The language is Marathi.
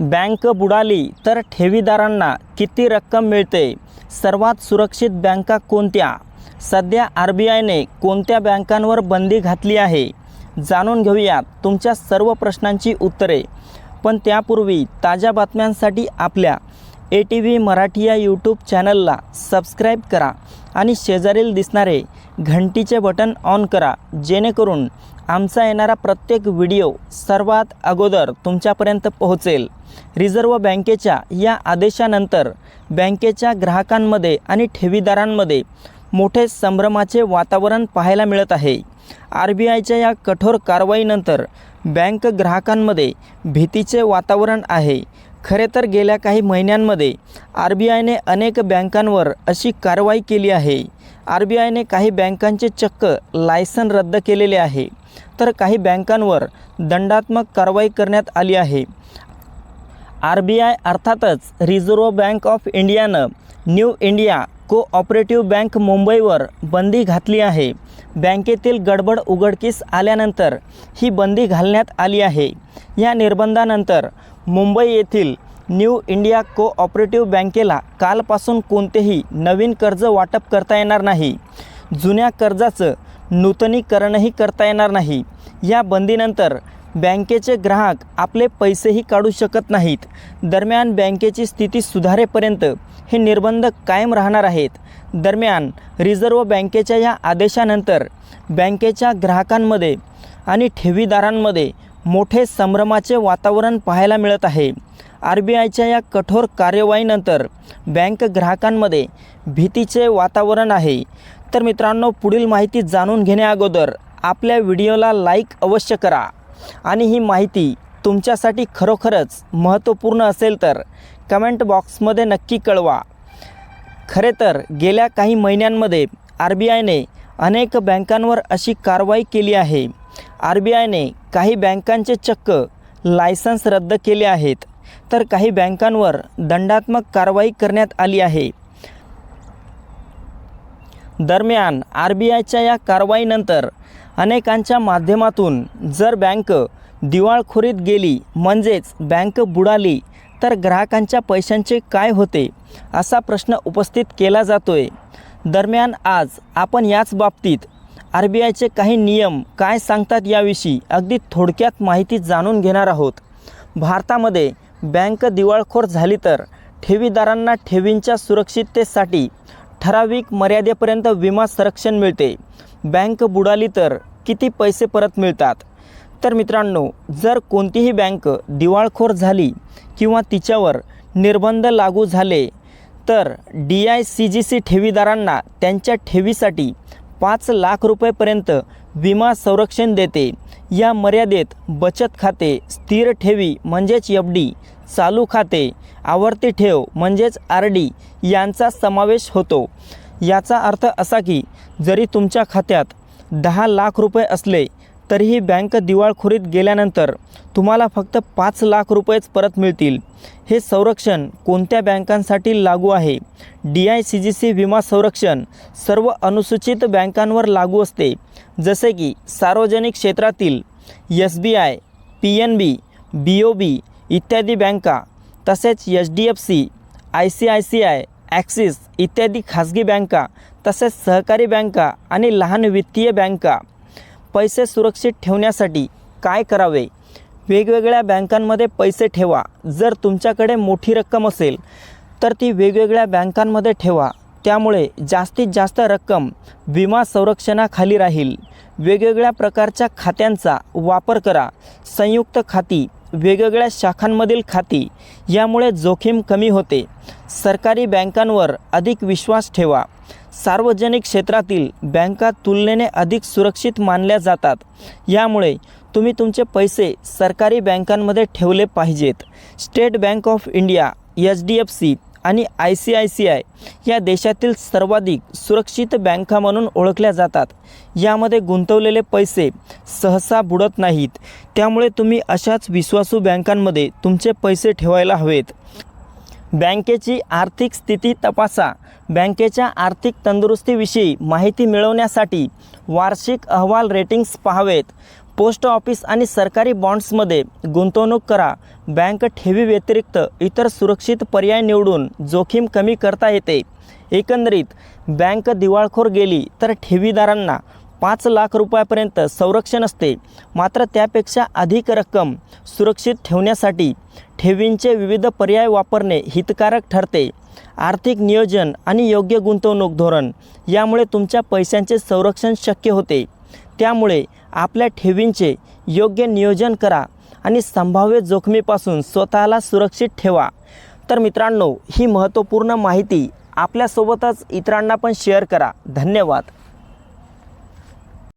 बँक बुडाली तर ठेवीदारांना किती रक्कम मिळते? सर्वात सुरक्षित बँका कोणत्या? सध्या आर बी आयने कोणत्या बँकांवर बंदी घातली आहे? जाणून घेऊयात तुमच्या सर्व प्रश्नांची उत्तरे. पण त्यापूर्वी ताज्या बातम्यांसाठी आपल्या ए टी व्ही मराठी या यूट्यूब चॅनलला सबस्क्राईब करा आणि शेजारील दिसणारे घंटीचे बटन ऑन करा जेणेकरून आमचा येणारा प्रत्येक व्हिडिओ सर्वात अगोदर तुमच्यापर्यंत पोहोचेल. रिझर्व्ह बँकेच्या या आदेशानंतर बँकेच्या ग्राहकांमध्ये आणि ठेवीदारांमध्ये मोठे संभ्रमाचे वातावरण पाहायला मिळत आहे. आर बी आयच्या या कठोर कारवाईनंतर बँक ग्राहकांमध्ये भीतीचे वातावरण आहे. खरे तर गेल्या काही महिन्यांमध्ये आर बी आयने अनेक बँकांवर अशी कारवाई केली आहे. आर बी आयने काही बँकांचे चक्क लायसन रद्द केलेले आहे. तर काही बँकांवर दंडात्मक कारवाई करण्यात आली आहे. आर बी आय अर्थातच रिझर्व्ह बँक ऑफ इंडियानं न्यू इंडिया कोऑपरेटिव्ह बँक मुंबईवर बंदी घातली आहे. बँकेतील गडबड उघडकीस आल्यानंतर ही बंदी घालण्यात आली आहे. या निर्बंधानंतर मुंबई येथील न्यू इंडिया कोऑपरेटिव्ह बँकेला कालपासून कोणतेही नवीन कर्ज वाटप करता येणार नाही. जुन्या कर्जाचं नूतनीकरणही करता येणार नाही. या बंदीनंतर बँकेचे ग्राहक आपले पैसेही काढू शकत नाहीत. दरम्यान बँकेची स्थिती सुधारेपर्यंत हे निर्बंध कायम राहणार आहेत. दरम्यान रिझर्व्ह बँकेच्या या आदेशानंतर बँकेच्या ग्राहकांमध्ये आणि ठेवीदारांमध्ये मोठे संभ्रमाचे वातावरण पाहायला मिळत आहे. आर बी आयच्या या कठोर कार्यवाहीनंतर बँक ग्राहकांमध्ये भीतीचे वातावरण आहे. तर मित्रांनो पुढील माहिती जाणून घेण्याअगोदर आपल्या व्हिडिओला लाईक अवश्य करा आणि ही माहिती तुमच्यासाठी खरोखरच महत्त्वपूर्ण असेल तर कमेंट बॉक्समध्ये नक्की कळवा. खरे तर गेल्या काही महिन्यांमध्ये आर बी आयने अनेक बँकांवर अशी कारवाई केली आहे. आर बी आयने काही बँकांचे चक्क लायसन्स रद्द केले आहेत. तर काही बँकांवर दंडात्मक कारवाई करण्यात आली आहे. दरम्यान आर बी आयच्या या कारवाईनंतर अनेकांच्या माध्यमातून जर बँक दिवाळखोरीत गेली म्हणजेच बँक बुडाली तर ग्राहकांच्या पैशांचे काय होते असा प्रश्न उपस्थित केला जातोय. दरम्यान आज आपण याच बाबतीत आर बी आयचे काही नियम काय सांगतात याविषयी अगदी थोडक्यात माहिती जाणून घेणार आहोत. भारतामध्ये बँक दिवाळखोर झाली तर ठेवीदारांना ठेवींच्या सुरक्षिततेसाठी ठराविक मर्यादेपर्यंत विमा संरक्षण मिळते. बँक बुडाली तर किती पैसे परत मिळतात? तर मित्रांनो जर कोणतीही बँक दिवाळखोर झाली किंवा तिच्यावर निर्बंध लागू झाले तर D I C G C ठेवीदारांना त्यांच्या ठेवीसाठी पाच लाख रुपयेपर्यंत विमा संरक्षण देते. या मर्यादेत बचत खाते स्थिर ठेवी म्हणजेच एफ डी चालू खाते आवर्ती ठेव म्हणजेच आर डी यांचा समावेश होतो. याचा अर्थ असा की जरी तुमच्या खात्यात दहा लाख रुपये असले तरीही बँक दिवाळखोरीत गेल्यानंतर तुम्हाला फक्त पाच लाख रुपयेच परत मिळतील. हे संरक्षण कोणत्या बँकांसाठी लागू आहे? D I C G C विमा संरक्षण सर्व अनुसूचित बँकांवर लागू असते. जसे की सार्वजनिक क्षेत्रातील S B I P N B B O B इत्यादी बँका तसेच H D F C I C I C I C I Axis बँका तसेच सहकारी बँका आणि लहान वित्तीय बँका. पैसे सुरक्षित ठेवण्यासाठी काय करावे? वेगवेगळ्या बँकांमध्ये पैसे ठेवा. जर तुमच्याकडे मोठी रक्कम असेल तर ती वेगवेगळ्या बँकांमध्ये ठेवा. त्यामुळे जास्तीत जास्त रक्कम विमा संरक्षणाखाली राहील. वेगवेगळ्या प्रकारच्या खात्यांचा वापर करा. संयुक्त खाती वेगवेगळ्या शाखांमधील खाती यामुळे जोखीम कमी होते. सरकारी बँकांवर अधिक विश्वास ठेवा. सार्वजनिक क्षेत्रातील बँका तुलनेने अधिक सुरक्षित मानल्या जातात. यामुळे तुम्ही तुमचे पैसे सरकारी बँकांमध्ये ठेवले पाहिजेत. State Bank of India H D F C आणि I C I C I या देशातील सर्वाधिक सुरक्षित बँका म्हणून ओळखल्या जातात. यामध्ये गुंतवलेले पैसे सहसा बुडत नाहीत. त्यामुळे तुम्ही अशाच विश्वासू बँकांमध्ये तुमचे पैसे ठेवायला हवेत. बँकेची आर्थिक स्थिती तपासा. बँकेच्या आर्थिक तंदुरुस्तीविषयी माहिती मिळवण्यासाठी वार्षिक अहवाल रेटिंग्स पाहावेत. पोस्ट ऑफिस आणि सरकारी बॉन्ड्समध्ये गुंतवणूक करा. बँक ठेवी व्यतिरिक्त इतर सुरक्षित पर्याय निवडून जोखीम कमी करता येते. एकंदरीत बँक दिवाळखोर गेली तर ठेवीदारांना पाच लाख रुपयापर्यंत संरक्षण असते. मात्र त्यापेक्षा अधिक रक्कम सुरक्षित ठेवण्यासाठी ठेवींचे विविध पर्याय वापरणे हितकारक ठरते. आर्थिक नियोजन आणि योग्य गुंतवणूक धोरण यामुळे तुमच्या पैशांचे संरक्षण शक्य होते. त्यामुळे आपल्या ठेवींचे योग्य नियोजन करा आणि संभाव्य जोखमीपासून स्वतःला सुरक्षित ठेवा. तर मित्रांनो ही महत्त्वपूर्ण माहिती आपल्यासोबतच इतरांना पण शेअर करा. धन्यवाद.